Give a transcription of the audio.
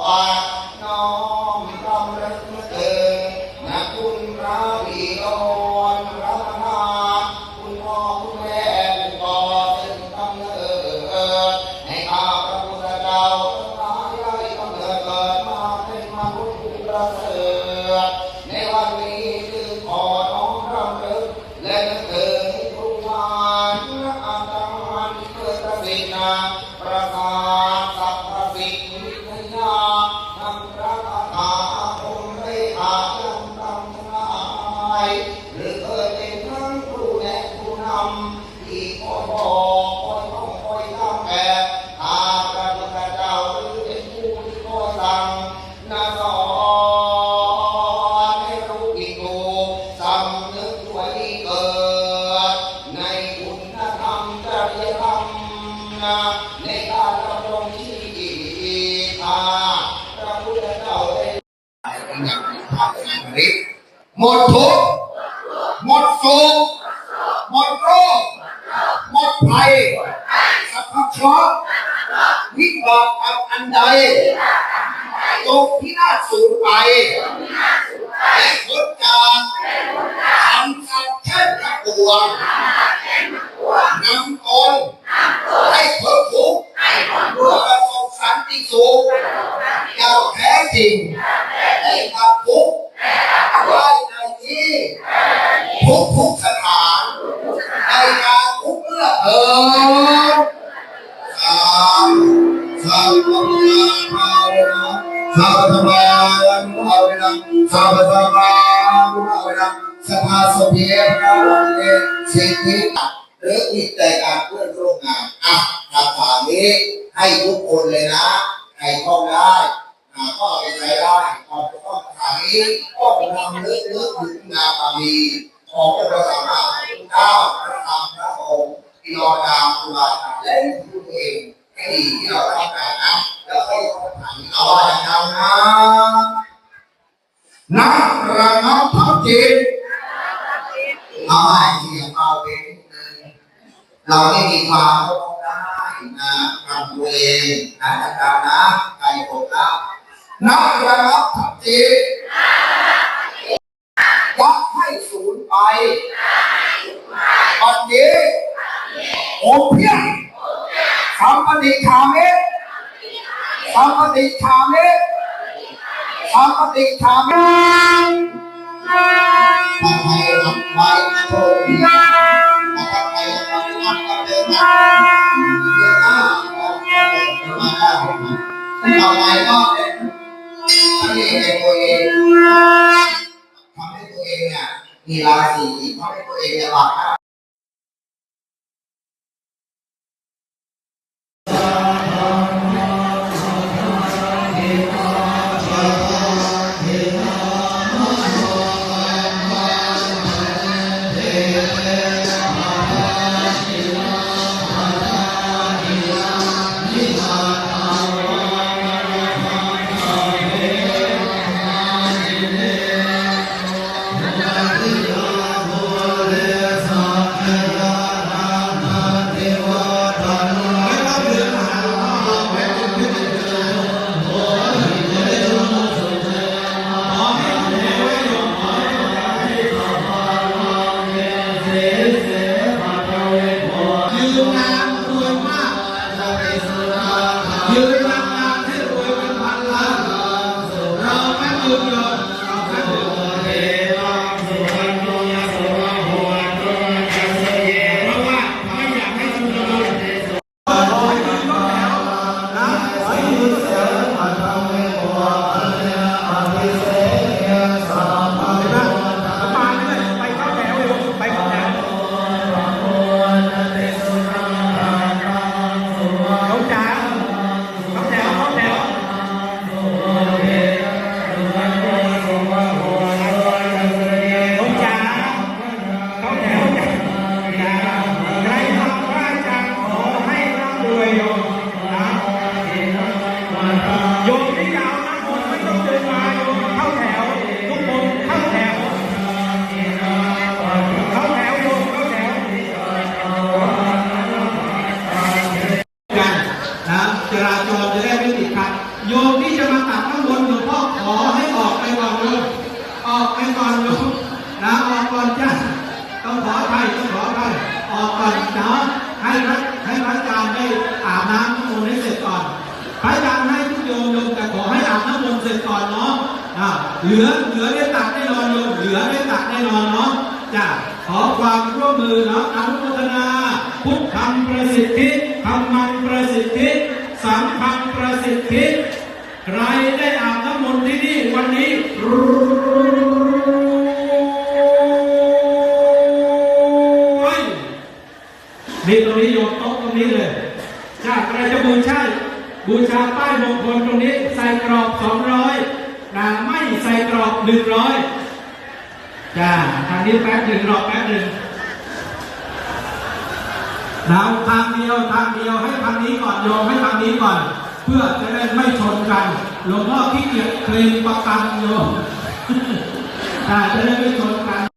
ปา หมดทุกหมดสุขหมดโรคหมดภัยสัพพะเคราะห์วิบากกรรมอันใดจงพินาสูญไปและพ้นจากคำสัตย์เช่นทั้งปวงนำตน ให้กับทุกไว้ในที่ทุกทุกสถานในการทุกเมื่อเถิดสาธุสัพพะภาวนาสัพพะภาวนาสัพพะภาวนาสัพพะสเพียพระวันเนสิทธิหรืออิจแต่การเพื่อนร่วมงานอะคำถามนี้ให้ทุกคนเลยนะ ใครท่องได้ อ่าก็เอเป็นไรได้ตอบข้อถานี้ก็คงนำลึกลึกถึงนาบาลีของพระสัมมาสัมพุทธเจ้าพระธรรมพระองค์ที่เราดามตุลาการและผู้เองให้ดีที่เราต้องการนะแล้วก็คำถามนี้เอาว่าอย่างนั้นะนักระงับทัพจิตเอาให้เสียงเอาเป็นหนึ่งเราไม่มีความได้นะทำตัวเองนะนะครับนะใครผมนะ นักระงับทัพจิตยักให้สูญไปปัจเจโอเพียงสัมปติชามิสัมปติชามิสัมปติชามิทำให้รับไว้โชค มีราศีทำให้ตัวเองเนี่ยหลับ Hare มาตักข้างบนหลวงพ่อขอให้ออกไปก่อนโยมออกไปก่อนโยมนะออกก่อนจ้ะต้องขออภัยต้องขออภัยออกก่อนเนาะให้พระให้พระอาจารย์ได้อาบน้ำน้ำมนต์ให้เสร็จก่อนพระอาจารย์ให้ทุกโยมโยมแต่ขอให้อาบน้ำมนต์เสร็จก่อนเนาะอ่าเหลือเหลือได้ตักแน่นอนโยมเหลือได้ตักแน่นอนเนาะจ้ะขอความร่วมมือเนาะอนุโมทนาพุทธังประสิทธิธรรมังประสิทธิ สังฆังประสิทธิใครได้อาบน้ำมนต์ที่นี่วันนี้รวยนี่ตรงนี้โยกโต๊ะตรงนี้เลยจ้าใครจะบูชาบูชาป้ายมงคลตรงนี้ ใส่กรอบสองร้อยนะไม่ใส่กรอบหนึ่งร้อยจ้าทางนี้แป๊บหนึ่งรอแป๊บหนึ่ง เราทางเดียวทางเดียวให้ทางนี้ก่อนโยมให้ทางนี้ก่อน เพื่อจะได้ไม่ชนกันหลวงพ่อขี้เกียจเคลมประกันโยมอ่จะได้ไม่ชนกัน